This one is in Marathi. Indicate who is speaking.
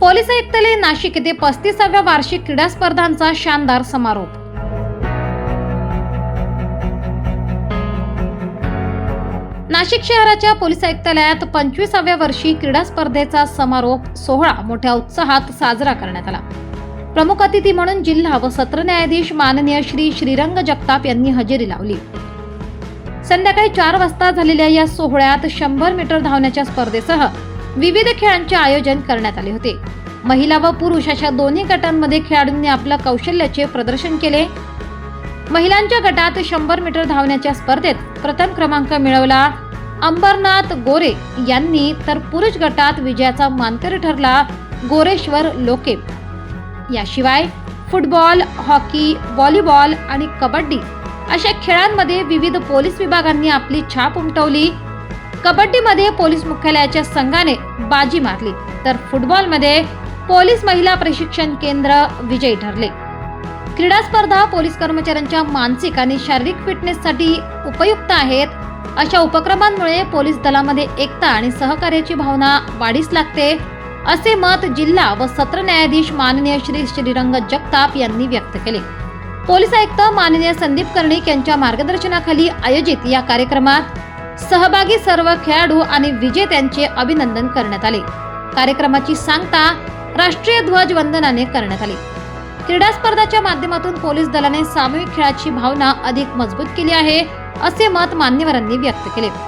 Speaker 1: पोलीस आयुक्तालय नाशिक येथे पस्तीसाव्या वार्षिक क्रीडा स्पर्धांचा शानदार समारोप. नाशिक शहराच्या पोलीस आयुक्तालयात पंचवीसाव्या वर्षी क्रीडा स्पर्धेचा समारोप सोहळा मोठ्या उत्साहात साजरा करण्यात आला. प्रमुख अतिथी म्हणून जिल्हा व सत्र न्यायाधीश माननीय श्री श्रीरंग जगताप यांनी हजेरी लावली. संध्याकाळी चार वाजता झालेल्या या सोहळ्यात शंभर मीटर धावण्याच्या स्पर्धेसह विविध खेळांचे आयोजन करण्यात आले होते. महिला व पुरुष अशा दोन्ही गटांमध्ये खेळाडूंनी आपल्या कौशल्याचे प्रदर्शन केले. महिलांच्या गटात शंभर मीटर धावण्याच्या स्पर्धेत प्रथम क्रमांक मिळवला अंबरनाथ गोरे यांनी तर पुरुष गटात विजयाचा मानकरी ठरला गोरेश्वर लोके. याशिवाय फुटबॉल हॉकी व्हॉलीबॉल आणि कबड्डी अशा खेळांमध्ये विविध पोलीस विभागांनी आपली छाप उमटवली. कबड्डीमध्ये पोलीस मुख्यालयाच्या संघाने बाजी मारली तर फुटबॉलमध्ये पोलीस महिला प्रशिक्षण केंद्र विजयी ठरले. क्रीडा स्पर्धा पोलीस कर्मचाऱ्यांच्या मानसिक आणि शारीरिक फिटनेससाठी उपयुक्त आहेत. अशा उपक्रमांमुळे पोलीस दलामध्ये एकता आणि सहकार्याची भावना वाढीस लागते. असे मत जिल्हा व सत्र न्यायाधीश माननीय श्री श्रीरंग जगताप यांनी व्यक्त केले. पोलीस आयुक्त माननीय संदीप कर्णिक यांच्या मार्गदर्शनाखाली आयोजित या कार्यक्रमात सहभागी सर्व खेळाडू आणि विजेत्यांचे अभिनंदन करण्यात आले. कार्यक्रमाची सांगता राष्ट्रीय ध्वज वंदनाने करण्यात आली. क्रीडा स्पर्धाच्या माध्यमातून पोलीस दलाने सामूहिक खेळाची भावना अधिक मजबूत केली आहे असे मत मान्यवरांनी व्यक्त केले.